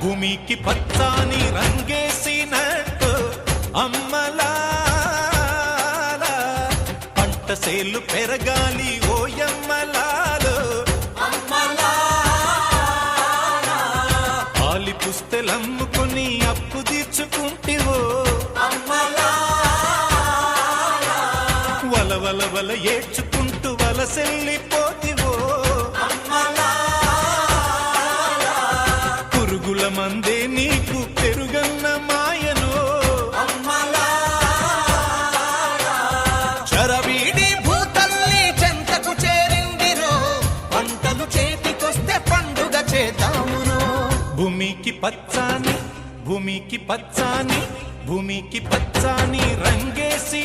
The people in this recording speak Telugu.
భూమికి పచ్చాని రంగేసినట్టు అమ్మలా పంట సేలు పెరగాలి ఓయమ్మలాలు పాలి పుస్తెలమ్ముకుని అప్పు తీర్చుకుంటివో. వల వల వల ఏడ్చుకుంటూ వలసెల్లి పురుగుల మందే నీకు పెరుగన్న మాయను చరవీడి భూతల్లి చెంతకు చేరిందిరో పంటలు చేతికొస్తే పండుగ చేద్దామురో భూమికి పచ్చాని భూమికి పచ్చాని భూమికి పచ్చాని రంగేసి